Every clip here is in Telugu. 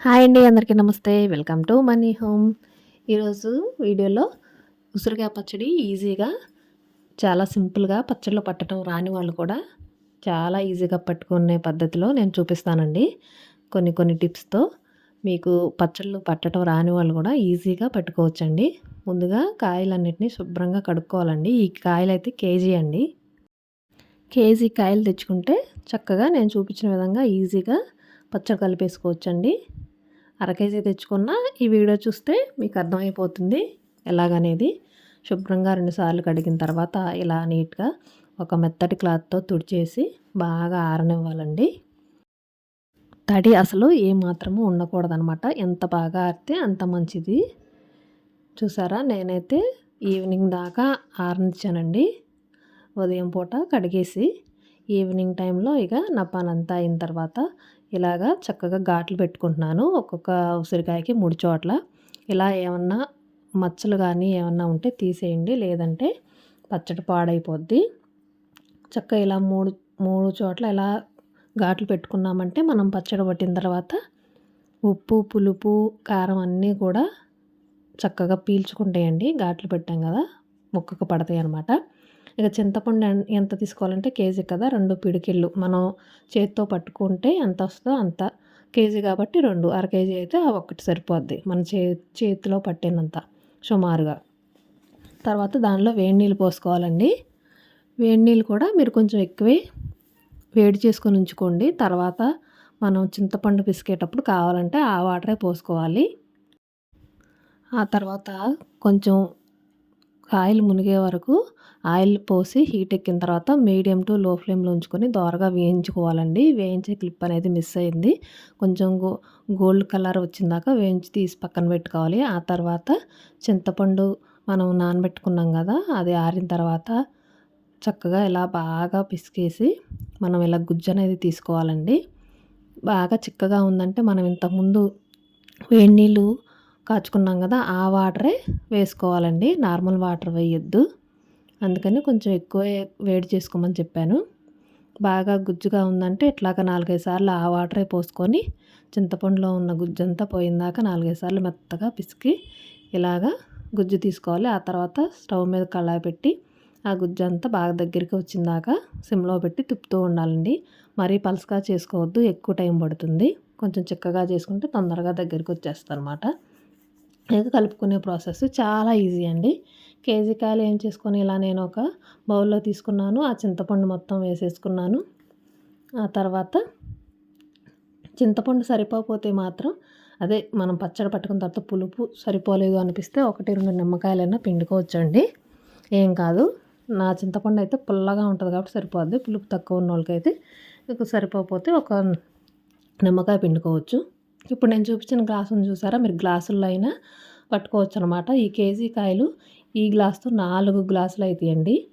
హాయ్ అండి అందరికీ నమస్తే. Welcome to money home. ఈరోజు వీడియోలో ఉసిరికాయ పచ్చడి ఈజీగా చాలా సింపుల్గా పచ్చళ్ళు పట్టడం రాని వాళ్ళు కూడా చాలా ఈజీగా పట్టుకునే పద్ధతిలో నేను చూపిస్తానండి. కొన్ని కొన్ని టిప్స్తో మీకు పచ్చళ్ళు పట్టడం రాని వాళ్ళు కూడా ఈజీగా పట్టుకోవచ్చండి. ముందుగా కాయలన్నిటిని శుభ్రంగా కడుక్కోవాలండి. ఈ కాయలు అయితే కేజీ అండి. కేజీ కాయలు తెచ్చుకుంటే చక్కగా నేను చూపించిన విధంగా ఈజీగా పచ్చడి కలిపేసుకోవచ్చండి. అర కేజీ తెచ్చుకున్న ఈ వీడియో చూస్తే మీకు అర్థమైపోతుంది ఎలాగనేది. శుభ్రంగా రెండుసార్లు కడిగిన తర్వాత ఇలా నీట్గా ఒక మెత్తటి క్లాత్తో తుడిచేసి బాగా ఆరనివ్వాలండి. తడి అసలు ఏమాత్రము ఉండకూడదనమాట. ఎంత బాగా ఆరితే అంత మంచిది. చూసారా? నేనైతే ఈవినింగ్ దాకా ఆరనిచ్చానండి. ఉదయం పూట కడిగేసి ఈవినింగ్ టైంలో ఇక నా పనంతా అయిన తర్వాత ఇలాగా చక్కగా ఘాట్లు పెట్టుకుంటున్నాను. ఒక్కొక్క ఉసిరికాయకి మూడు చోట్ల. ఇలా ఏమన్నా మచ్చలు కానీ ఏమన్నా ఉంటే తీసేయండి. లేదంటే పచ్చడి పాడైపోద్ది. చక్కగా ఇలా మూడు మూడు చోట్ల ఇలా ఘాట్లు పెట్టుకున్నామంటే మనం పచ్చడి పట్టిన తర్వాత ఉప్పు పులుపు కారం అన్నీ కూడా చక్కగా పీల్చుకుంటాయండి. ఘాట్లు పెట్టాం కదా ముక్కకు పడతాయి అన్నమాట ఇక చింతపండు ఎంత తీసుకోవాలంటే కేజీ కదా రెండు పిడికిళ్ళు. మనం చేతితో పట్టుకుంటే ఎంత వస్తుందో అంత కేజీ కాబట్టి రెండు. అర కేజీ అయితే ఒకటి సరిపోద్ది మన చే చేతిలో పట్టినంత సుమారుగా. తర్వాత దానిలో వేడి నీళ్ళు పోసుకోవాలండి. వేడి నీళ్ళు కూడా మీరు కొంచెం ఎక్కువే వేడి చేసుకొని ఉంచుకోండి. తర్వాత మనం చింతపండు పిసికేటప్పుడు కావాలంటే ఆ వాటరే పోసుకోవాలి. ఆ తర్వాత కొంచెం ఆయిల్ మునిగే వరకు ఆయిల్ పోసి హీట్ ఎక్కిన తర్వాత మీడియం టు లో ఫ్లేమ్లో ఉంచుకొని దోరగా వేయించుకోవాలండి. వేయించే క్లిప్ అనేది మిస్ అయింది. కొంచెం గో గోల్డ్ కలర్ వచ్చిందాక వేయించి తీసి పక్కన పెట్టుకోవాలి. ఆ తర్వాత చింతపండు మనం నానబెట్టుకున్నాం కదా అది ఆరిన తర్వాత చక్కగా ఇలా బాగా పిసికేసి మనం ఇలా గుజ్జు అనేది తీసుకోవాలండి. బాగా చిక్కగా ఉందంటే మనం ఇంతకుముందు వేడి నీళ్ళు కాచుకున్నాం కదా ఆ వాటరే వేసుకోవాలండి. నార్మల్ వాటర్ వేయొద్దు. అందుకని కొంచెం ఎక్కువ వేడి చేసుకోమని చెప్పాను. బాగా గుజ్జుగా ఉందంటే ఇట్లాగా నాలుగైదు సార్లు ఆ వాటరే పోసుకొని చింతపండులో ఉన్న గుజ్జు అంతా పోయిందాక నాలుగైదు సార్లు మెత్తగా పిసికి ఇలాగా గుజ్జు తీసుకోవాలి. ఆ తర్వాత స్టవ్ మీద కళాయి పెట్టి ఆ గుజ్జు అంతా బాగా దగ్గరికి వచ్చిందాక సిమ్లో పెట్టి తిప్పుతూ ఉండాలండి. మరీ పలుసగా చేసుకోవద్దు ఎక్కువ టైం పడుతుంది. కొంచెం చిక్కగా చేసుకుంటే తొందరగా దగ్గరికి వచ్చేస్తుంది అనమాట ఇది కలుపుకునే ప్రాసెస్ చాలా ఈజీ అండి. కేజీ కాయలు ఏం చేసుకొని ఇలా నేను ఒక బౌల్లో తీసుకున్నాను. ఆ చింతపండు మొత్తం వేసేసుకున్నాను. ఆ తర్వాత చింతపండు సరిపోతే మాత్రం అదే మనం పచ్చడి పట్టుకున్న తర్వాత పులుపు సరిపోలేదు అనిపిస్తే ఒకటి రెండు నిమ్మకాయలైనా పిండుకోవచ్చండి. ఏం కాదు. నా చింతపండు అయితే పుల్లగా ఉంటుంది కాబట్టి సరిపోద్ది. పులుపు తక్కువ ఉన్న వాళ్ళకైతే సరిపోతే ఒక నిమ్మకాయ పిండుకోవచ్చు. ఇప్పుడు నేను చూపించిన గ్లాసును చూసారా? మీరు గ్లాసుల్లో అయినా పట్టుకోవచ్చు అనమాట ఈ కేజీ కాయలు ఈ గ్లాస్తో నాలుగు గ్లాసులు అవుతాయండి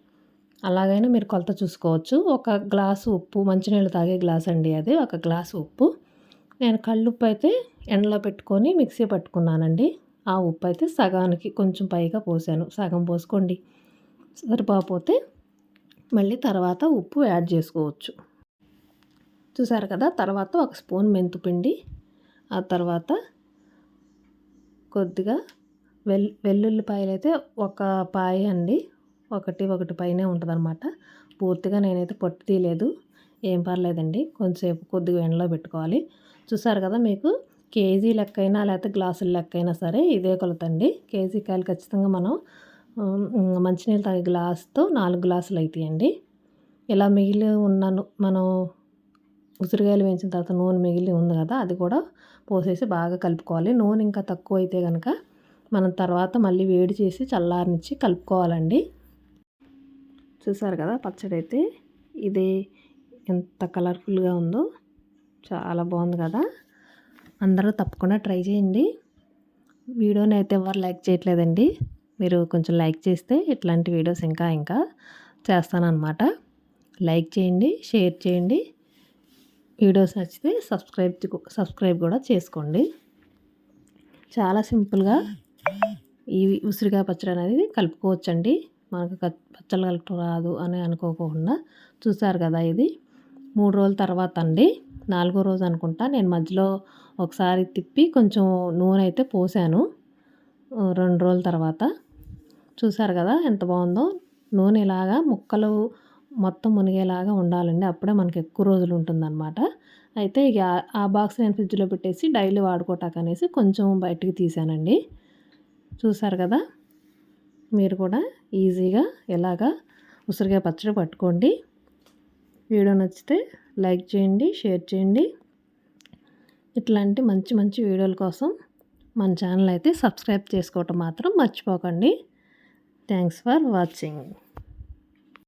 అలాగైనా మీరు కొలత చూసుకోవచ్చు. ఒక గ్లాసు ఉప్పు మంచినీళ్ళు తాగే గ్లాస్ అండి అది. ఒక గ్లాసు ఉప్పు. నేను కళ్ళుప్పు అయితే ఎండలో పెట్టుకొని మిక్సీ పట్టుకున్నానండి. ఆ ఉప్పు అయితే సగానికి కొంచెం పైగా పోసాను. సగం పోసుకోండి. సరిపోతే మళ్ళీ తర్వాత ఉప్పు యాడ్ చేసుకోవచ్చు. చూసారు కదా? తర్వాత ఒక స్పూన్ మెంతుపిండి. ఆ తర్వాత కొద్దిగా వెల్ వెల్లుల్లిపాయలు అయితే ఒక పాయ అండి. ఒకటి ఒకటి పైనే ఉంటుందన్నమాట. పూర్తిగా నేనైతే పొట్టు తీయలేదు. ఏం పర్లేదండి. కొంచెంసేపు కొద్దిగా ఎండలో పెట్టుకోవాలి. చూసారు కదా మీకు? కేజీ లెక్కైనా లేకపోతే గ్లాసుల అయినా సరే ఇదే కొలతండి కేజీ కాయలు ఖచ్చితంగా మనం మంచినీళ్ళు తాగే గ్లాస్తో నాలుగు గ్లాసులు అవుతాయండి ఇలా మిగిలి ఉన్నాను మనం ఉసిరికాయలు వేయించిన తర్వాత నూనె మిగిలి ఉంది కదా అది కూడా పోసేసి బాగా కలుపుకోవాలి. నూనె ఇంకా తక్కువ అయితే కనుక మనం తర్వాత మళ్ళీ వేడి చేసి చల్లారనిచ్చి కలుపుకోవాలండి. చూసారు కదా పచ్చడి అయితే ఇది ఎంత కలర్ఫుల్గా ఉందో చాలా బాగుంది కదా. అందరూ తప్పకుండా ట్రై చేయండి. వీడియోని అయితే ఎవరు లైక్ చేయట్లేదండి. మీరు కొంచెం లైక్ చేస్తే ఇట్లాంటి వీడియోస్ ఇంకా ఇంకా చేస్తానన్నమాట. లైక్ చేయండి షేర్ చేయండి. వీడియోస్ నచ్చితే సబ్స్క్రైబ్ సబ్స్క్రైబ్ కూడా చేసుకోండి. చాలా సింపుల్గా ఈ ఉసిరికాయ పచ్చడి అనేది కలుపుకోవచ్చండి. మనకు పచ్చళ్ళు కలుపు రాదు అని అనుకోకుండా చూసారు కదా ఇది. మూడు రోజుల తర్వాత అండి. నాలుగో రోజు అనుకుంటా నేను మధ్యలో ఒకసారి తిప్పి కొంచెం నూనె అయితే పోసాను. రెండు రోజుల తర్వాత చూసారు కదా ఎంత బాగుందో. నూనె ఇలాగా ముక్కలు మొత్తం మునిగేలాగా ఉండాలండి. అప్పుడే మనకి ఎక్కువ రోజులు ఉంటుందన్నమాట. అయితే ఇక ఆ బాక్స్ నేను ఫ్రిడ్జ్లో పెట్టేసి డైలీ వాడుకోటాక అనేసి కొంచెం బయటికి తీసానండి. చూసారు కదా? మీరు కూడా ఈజీగా ఎలాగా ఉసిరికాయ పచ్చడి పట్టుకోండి. వీడియో నచ్చితే లైక్ చేయండి షేర్ చేయండి. ఇట్లాంటి మంచి మంచి వీడియోల కోసం మన ఛానల్ అయితే సబ్స్క్రైబ్ చేసుకోవటం మాత్రం మర్చిపోకండి. Thanks for watching.